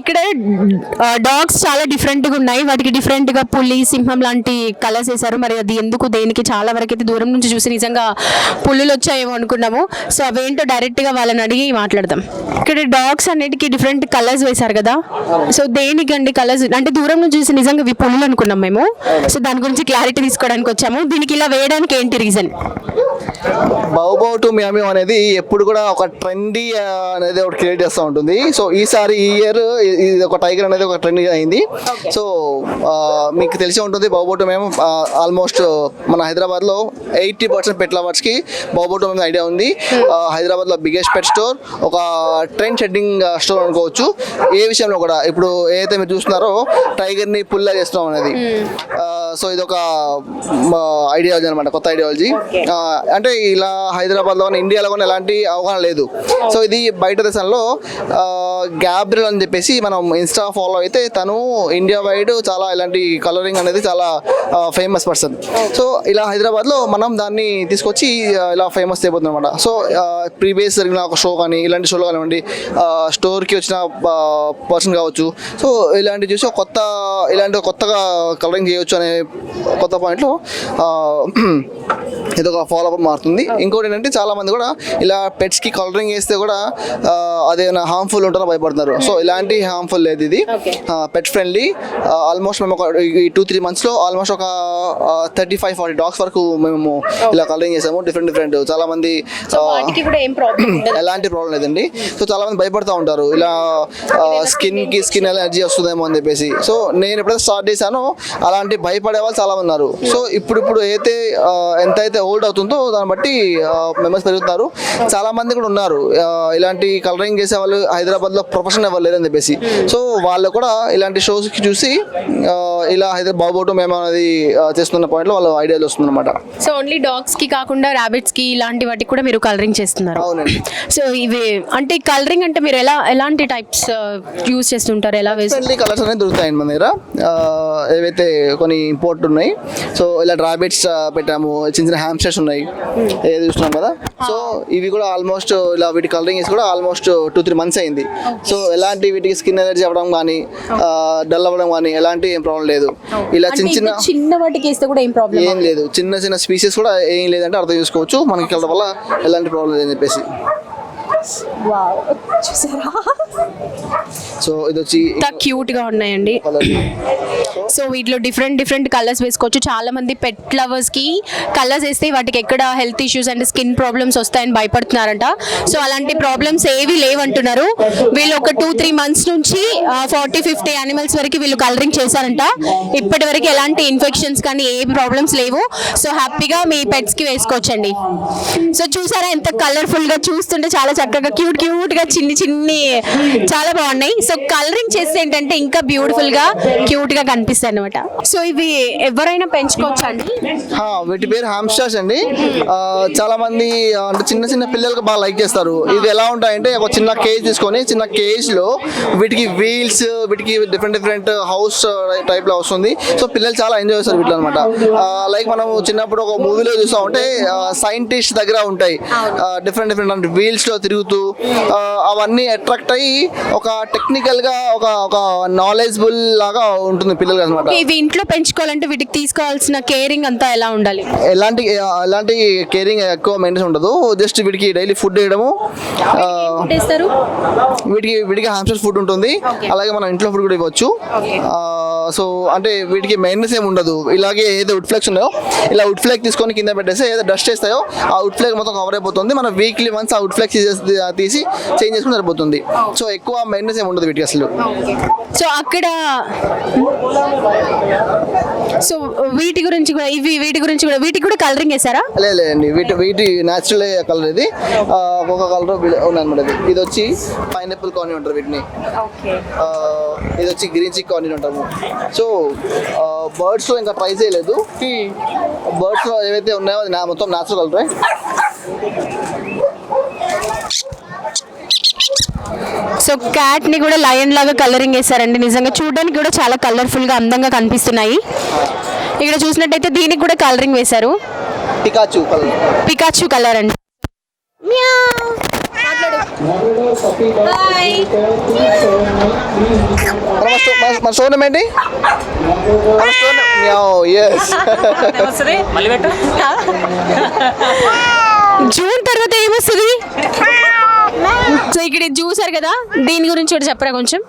ఇక్కడ డాగ్స్ చాలా డిఫరెంట్గా ఉన్నాయి. వాటికి డిఫరెంట్గా పులి సింహం లాంటి కలర్స్ వేశారు. మరి అది ఎందుకు దేనికి చాలా వరకు అయితే దూరం నుంచి చూసి నిజంగా పుల్లులు వచ్చాయేమో అనుకున్నాము. సో అవేంటో డైరెక్ట్గా వాళ్ళని అడిగి మాట్లాడదాం. ఇక్కడ డాగ్స్ అన్నిటికీ డిఫరెంట్ కలర్స్ వేశారు కదా. సో దేనికండి కలర్స్ అంటే దూరం నుంచి చూసి నిజంగా ఇవి పుల్లులు అనుకున్నాం మేము. సో దాని గురించి క్లారిటీ తీసుకోవడానికి వచ్చాము. దీనికి ఇలా వేయడానికి ఏంటి రీజన్ బౌబౌ టు మియామి అనేది ఎప్పుడు కూడా ఒక ట్రెండీ అనేది ఒకటి క్రియేట్ చేస్తూ ఉంటుంది. సో ఈసారి ఈ ఇయర్ ఇది ఒక టైగర్ అనేది ఒక ట్రెండ్ అయింది. సో మీకు తెలిసి ఉంటుంది బౌబౌ టు మేము ఆల్మోస్ట్ మన హైదరాబాద్లో ఎయిటీ పర్సెంట్ పెట్ లవర్స్కి బౌబౌ టు మేము ఐడియా ఉంది. ఆ, హైదరాబాద్లో బిగ్గెస్ట్ పెట్ స్టోర్ ఒక ట్రెండ్ షెడ్డింగ్ స్టోర్ అనుకోవచ్చు. ఏ విషయంలో కూడా ఇప్పుడు ఏదైతే మీరు చూస్తున్నారో టైగర్ని పుల్లా చేస్తున్నాం అనేది. సో ఇది ఒక ఐడియాలజీ అనమాట కొత్త ఐడియాలజీ అంటే ఇలా హైదరాబాద్లో కానీ ఇండియాలో కానీ ఎలాంటి అవగాహన లేదు. సో ఇది బయట దేశంలో గ్యాబ్రిల్ అని చెప్పేసి మనం ఇన్స్టా ఫాలో అయితే తను ఇండియా వైడ్ చాలా ఇలాంటి కలరింగ్ అనేది చాలా ఫేమస్ పర్సన్ సో ఇలా హైదరాబాద్లో మనం దాన్ని తీసుకొచ్చి ఇలా ఫేమస్ చేయబోతున్నాం అనమాట సో ప్రీవియస్ జరిగిన ఒక షో కానీ ఇలాంటి షోలు కానివ్వండి స్టోర్కి వచ్చిన పర్సన్ కావచ్చు. సో ఇలాంటి చూసి కొత్త ఇలాంటి కొత్తగా కలరింగ్ చేయొచ్చు అనే కొత్త పాయింట్లో ఇది ఒక ఫాలో అప్ మారుతుంది. ఇంకోటి ఏంటంటే చాలామంది కూడా ఇలా పెట్స్కి కలరింగ్ వేస్తే కూడా అదేమైనా హార్మ్ఫుల్ ఉంటుందో భయపడుతున్నారు. సో ఇలాంటి హార్మ్ఫుల్ లేదు ఇది. పెట్ ఫ్రెండ్లీ ఆల్మోస్ట్ మేము ఒక ఈ టూ త్రీ మంత్స్లో ఆల్మోస్ట్ ఒక థర్టీ ఫైవ్ ఫార్టీ డాగ్స్ వరకు మేము ఇలా కలరింగ్ చేసాము. డిఫరెంట్ డిఫరెంట్ చాలా మంది ఎలాంటి ప్రాబ్లం లేదండి. సో చాలా మంది భయపడుతూ ఉంటారు. ఇలా స్కిన్కి స్కిన్ ఎలర్జీ వస్తుందేమో అని చెప్పేసి. సో నేను ఎప్పుడైతే స్టార్ట్ చేశానో అలాంటి భయపడే వాళ్ళు చాలా ఉన్నారు. సో ఇప్పుడు ఇప్పుడు అయితే ఎంత అయితే ఓల్డ్ అవుతుందో దాన్ని బట్టి మెంబర్స్ పెరుగుతున్నారు. చాలా మంది కూడా ఉన్నారు. ఇలాంటి కలరింగ్ చేసే వాళ్ళు హైదరాబాద్లో ప్రొఫెషన్ ఎవరు లేరని చెప్పేసి. సో వాళ్ళు కూడా ఇలాంటి షోస్కి చూసి ఇలా హైదరాబాద్ బాబోటం మేము అనేది చేస్తున్న పాయింట్లో వాళ్ళు ఐడియాలు వస్తుంది అనమాట సో ఓన్లీ డాగ్స్కి కాకుండా ర్యాబిట్స్కి ఇలాంటి వాటికి కూడా మీరు కలరింగ్ చేస్తున్నారు. అవునండి. సో ఇవి అంటే కలరింగ్ అంటే మీరు ఎలా ఎలాంటి టైప్స్ యూస్ చేస్తుంటారు? ఎలా ఫ్రెండ్లీ కలర్స్ అనేది దొరుకుతాయండి మన దగ్గర. ఏవైతే కొన్ని ఇంపోర్ట్ ఉన్నాయి సో ఇలా డ్రాబిట్స్ పెట్టాము చిన్న చిన్న హ్యామ్స్టర్స్ ఉన్నాయి ఏది చూస్తున్నాం కదా. సో ఇవి కూడా ఆల్మోస్ట్ ఇలా వీటి కలరింగ్ వేసి కూడా ఆల్మోస్ట్ టూ త్రీ మంత్స్ అయింది. సో ఎలాంటి వీటికి స్కిన్ ఎలర్జీ అవ్వడం కానీ డల్ అవ్వడం కానీ ఎలాంటి ఏం ప్రాబ్లం లేదు. ఇలా చిన్న చిన్న చిన్న వాటికి వేస్తే కూడా ఏం ప్రాబ్లం ఏం లేదు. చిన్న చిన్న స్పీసెస్ కూడా ఏం లేదంటే అర్థం చేసుకోవచ్చు. మనకి కలర్ వల్ల ఎలాంటి ప్రాబ్లం లేదని చెప్పేసి. చూసారా? సో ఇది వచ్చి ఎంత క్యూట్గా ఉన్నాయండి. సో వీటిలో డిఫరెంట్ డిఫరెంట్ కలర్స్ వేసుకోవచ్చు. చాలా మంది పెట్ లవర్స్కి కలర్స్ వేస్తే వాటికి ఎక్కడ health issues and skin problems వస్తాయని భయపడుతున్నారంట. సో అలాంటి ప్రాబ్లమ్స్ ఏవి లేవంటున్నారు. వీళ్ళు ఒక టూ త్రీ మంత్స్ నుంచి ఫార్టీ ఫిఫ్టీ యానిమల్స్ వరకు వీళ్ళు కలరింగ్ చేశారంట. ఇప్పటి వరకు ఎలాంటి ఇన్ఫెక్షన్స్ కానీ ఏ ప్రాబ్లమ్స్ లేవు. సో హ్యాపీగా మీ పెట్స్కి వేసుకోవచ్చండి. సో చూసారా ఎంత కలర్ఫుల్గా చూస్తుంటే చాలా చక్కగా క్యూట్ క్యూట్గా చిన్ని చిన్ని చాలా బాగున్నాయి. సో కలరింగ్ చేస్తే ఏంటంటే ఇంకా బ్యూటిఫుల్గా క్యూట్గా కనిపిస్తాయి అనమాట సో ఇవి ఎవరైనా పెంచుకోవచ్చా అండి వీటి పేరు హామ్స్టర్స్ అండి. చాలా మంది అంటే చిన్న చిన్న పిల్లలకు బాగా లైక్ చేస్తారు. ఇది ఎలా ఉంటాయంటే ఒక చిన్న కేజ్ తీసుకొని చిన్న కేజ్లో వీటికి వీల్స్ వీటికి డిఫరెంట్ డిఫరెంట్ హౌస్ టైప్లో వస్తుంది. సో పిల్లలు చాలా ఎంజాయ్ చేస్తారు వీటిలో అనమాట లైక్ మనం చిన్నప్పుడు ఒక మూవీలో చూసా ఉంటే సైంటిస్ట్ దగ్గర ఉంటాయి. డిఫరెంట్ డిఫరెంట్ వీల్స్లో తిరుగుతూ అవన్నీ అట్రాక్ట్ అయ్యి ఒక టెక్నికల్గా ఒక ఒక నాలెడ్జబుల్ లాగా ఉంటుంది పిల్లలకి అనమాట ఇవి ఇంట్లో పెంచుకోవాలంటే వీటికి తీసుకోవాల్సిన కేరింగ్ అంతా ఎలా ఉండాలి? ఎలాంటి ఎలాంటి కేరింగ్ ఎక్కువ మెయింటెన్స్ ఉండదు. జస్ట్ వీటికి డైలీ ఫుడ్ వేయడము వీటికి వీటికి హామ్స్టర్ ఫుడ్ ఉంటుంది. అలాగే మనం ఇంట్లో ఫుడ్ కూడా ఇవ్వచ్చు. సో అంటే వీటికి మెయింటెన్స్ ఏమి ఉండదు. ఇలాగే ఏదో వుడ్ ఫ్లెక్స్ ఉన్నాయో ఇలా వుడ్ ఫ్లేక్ తీసుకొని కింద పెట్టేస్తే ఏదో డస్ట్ వేస్తాయో ఆ వుడ్ ఫ్లేక్ మొత్తం కవర్ అయిపోతుంది. మనం వీక్లీ వన్స్ ఆ వుడ్ ఫ్లేక్ తీసి చేంజ్ చేసుకుని సరిపోతుంది. సో ఎక్కువ మెయింటెన్స్ ఏమి ఉండదు వీటికి అసలు. సో అక్కడ సో వీటి గురించి కూడా ఇవి వీటి గురించి కూడా వీటికి కూడా కలరింగ్ వేసారా లేదు లేదండి వీటి వీటి న్యాచురల్ కలర్ ఇది. ఒక్కొక్క కలర్ ఉందన్నమాట ఇది. ఇది వచ్చి పైనాపిల్ కార్న్ అంటారు వీటిని. ఇది వచ్చి గ్రీన్ చిక్ కార్న్ అంటాము. సో బర్డ్స్లో ఇంకా ట్రై చేయలేదు. బర్డ్స్లో ఏవైతే ఉన్నాయో అది నా మొత్తం న్యాచురల్ కలరే సో క్యాట్ని కూడా లయన్ లాగా కలరింగ్ వేసారండి నిజంగా చూడడానికి కూడా చాలా కలర్ఫుల్గా అందంగా కనిపిస్తున్నాయి. ఇక్కడ చూసినట్టయితే దీనికి కూడా కలరింగ్ వేశారు. పికాచు కలర్ పికాచు కలర్ అండి. మన ఏంటి జూన్ తర్వాత ఏమొస్తుంది? సో ఇక్కడ ఇది చూసారు కదా? దీని గురించి కూడా చెప్పరా కొంచెం?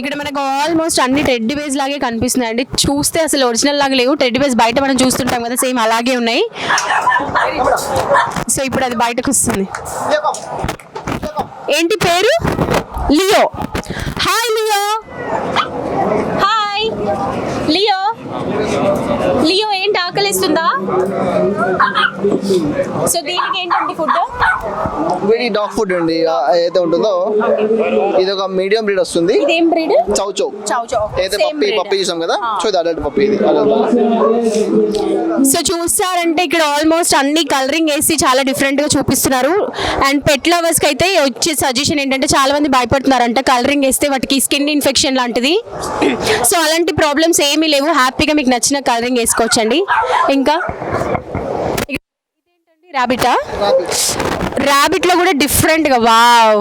ఇక్కడ మనకు ఆల్మోస్ట్ అన్ని టెడ్డి బేస్ లాగే కనిపిస్తున్నాయి అండి చూస్తే అసలు ఒరిజినల్ లాగా లేవు. టెడ్డి బేస్ బయట మనం చూస్తుంటాం కదా సేమ్ అలాగే ఉన్నాయి. సో ఇప్పుడు అది బయటకు వస్తుంది. ఏంటి పేరు? Leo. Hi Leo. Hi Leo Leo ఏంటి ఆకలిస్తుందా? సో దీనికి ఏంటండి ఫుడ్ వీడి డాగ్ ఫుడ్ అండి ఏదైతే ఉంటుందో ఇది ఒక మీడియం బ్రీడ్ వస్తుంది. ఇదేం బ్రీడ్? చౌ చౌ చౌ చౌ ఏదైతే పప్పి పప్పి చూసాం కదా? సో ఇది అడల్ట్ పప్పి ఇది. సో చూస్తారంటే ఇక్కడ ఆల్మోస్ట్ అన్ని కలరింగ్ వేసి చాలా డిఫరెంట్గా చూపిస్తున్నారు. అండ్ పెట్ లవర్స్కి అయితే వచ్చే సజెషన్ ఏంటంటే చాలా మంది భయపడుతున్నారంట. కలరింగ్ వేస్తే వాటికి స్కిన్ ఇన్ఫెక్షన్ లాంటిది. సో అలాంటి ప్రాబ్లమ్స్ ఏమీ లేవు. హ్యాపీగా మీకు నచ్చిన కలరింగ్ వేసుకోవచ్చండి. ఇంకా ర్యాబిటా ర్యాబిట్లో కూడా డిఫరెంట్గా వావ్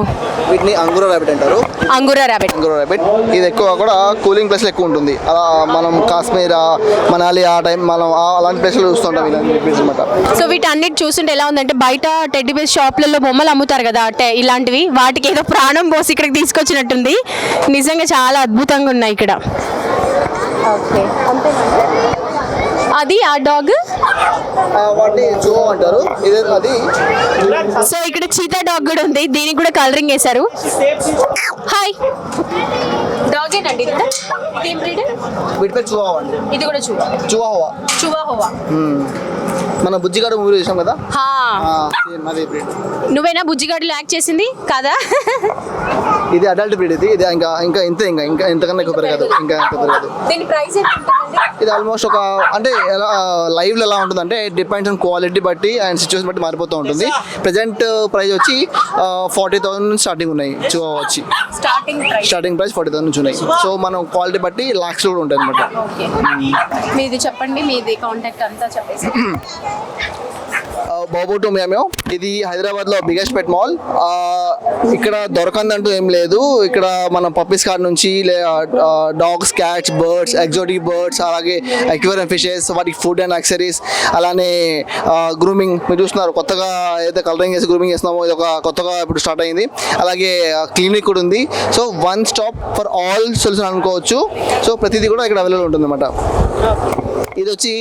వీటిని అంగుర ర్యాబిట్ అంటారు. అంగురా ర్యాబిట్ అంగుర ర్యాబిట్ ఇది ఎక్కువ కూడా కూలింగ్ ప్లేస్ ఎక్కువ ఉంటుంది. అలా మనం కాశ్మీర్ మనాలి ఆ టైం మనం అలాంటి చూస్తుంటాం ఇలాంటి ప్లేస్ అనమాట సో వీటన్నిటి చూస్తుంటే ఎలా ఉందంటే బయట టెడ్డీ బేస్ షాప్లలో బొమ్మలు అమ్ముతారు కదా అంటే ఇలాంటివి. వాటికి ఏదో ప్రాణం పోసి ఇక్కడికి తీసుకొచ్చినట్టుంది. నిజంగా చాలా అద్భుతంగా ఉన్నాయి ఇక్కడ. ఓకే. అది ఆ డాగ్? వాటిని జో అంటారు. ఇది అది. సో ఇక్కడ చీతా డాగ్ కూడా ఉంది. దీనికి కూడా కలరింగ్ వేశారు. హాయ్ డాగ్ ఏంటండి ఇది కూడా? ఇదేం breed? వీటి పేరు చువావా అండి. ఇది కూడా చూ చువాహోవా చువాహోవా మన బుజ్జిగాడు మూవీ చూసాం కదా? నువ్వేనా బుజ్జిగాడులో యాక్ట్ చేసింది? కదా? ఇది అడల్ట్ బ్రీడ్ ఇది. ఇది ఇంకా ఇంకా ఇంతే ఇంకా ఇంకా ఇంతకన్నా ఎక్కువ పెరగదు ఇంకా ఎక్కువ పెరగదు. దీని ప్రైస్ ఎంత? ఇది ఆల్మోస్ట్ ఒక అంటే ఎలా లైవ్లో ఎలా ఉంటుందంటే డిపెండ్స్ ఆన్ క్వాలిటీ బట్టి అండ్ సిచ్యువేషన్ బట్టి మారిపోతూ ఉంటుంది. ప్రజెంట్ ప్రైస్ వచ్చి ఫార్టీ థౌసండ్ నుంచి స్టార్టింగ్ ఉన్నాయి చూ వచ్చి. Starting price starting price forty thousand నుంచి ఉన్నాయి. సో మనం క్వాలిటీ బట్టి లాక్స్ కూడా ఉంటాయి అనమాట ఓకే మీది చెప్పండి మీది కాంటాక్ట్ అంతా చెప్పేసి. బాబు టు మేము. ఇది హైదరాబాద్లో బిగ్గెస్ట్ పెట్ మాల్. ఇక్కడ దొరకందంటూ ఏం లేదు. ఇక్కడ మన పప్పీస్ కార్ నుంచి dogs cats birds exotic birds అలాగే ఎక్వేరియం ఫిషెస్ వాటికి ఫుడ్ అండ్ యాక్సరీస్ అలానే గ్రూమింగ్. మీరు చూస్తున్నారు కొత్తగా ఏదైతే కలరింగ్ చేసి గ్రూమింగ్ చేస్తున్నామో ఇది ఒక కొత్తగా ఇప్పుడు స్టార్ట్ అయింది. అలాగే క్లినిక్ కూడా ఉంది. So one stop for all solution అనుకోవచ్చు. సో ప్రతిదీ కూడా ఇక్కడ అవైలబుల్ ఉంటుంది అన్నమాట ఇది వచ్చి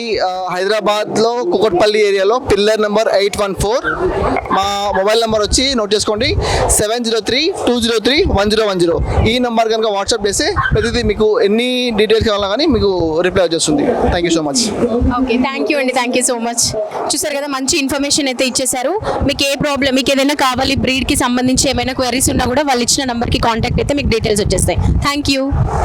హైదరాబాద్లో కుకట్పల్లి ఏరియాలో pillar number eight one four. మా మొబైల్ నెంబర్ వచ్చి నోట్ చేసుకోండి seven zero three two zero three one zero one zero. ఈ నెంబర్ కనుక వాట్సాప్ చేస్తే ప్రతిదీ మీకు ఎన్ని డీటెయిల్స్ కావాలా కానీ మీకు రిప్లై వచ్చేస్తుంది. Thank you so much okay thank you అండి థ్యాంక్ యూ సో మచ్ చూసారు కదా మంచి ఇన్ఫర్మేషన్ అయితే ఇచ్చేసారు మీకు ఏ ప్రాబ్లం మీకు ఏదైనా కావాలి బ్రీడ్కి సంబంధించి ఏమైనా క్వరీస్ ఉన్నా కూడా వాళ్ళు ఇచ్చిన నెంబర్కి కాంటాక్ట్ అయితే మీకు డీటెయిల్స్ వచ్చేస్తాయి. Thank you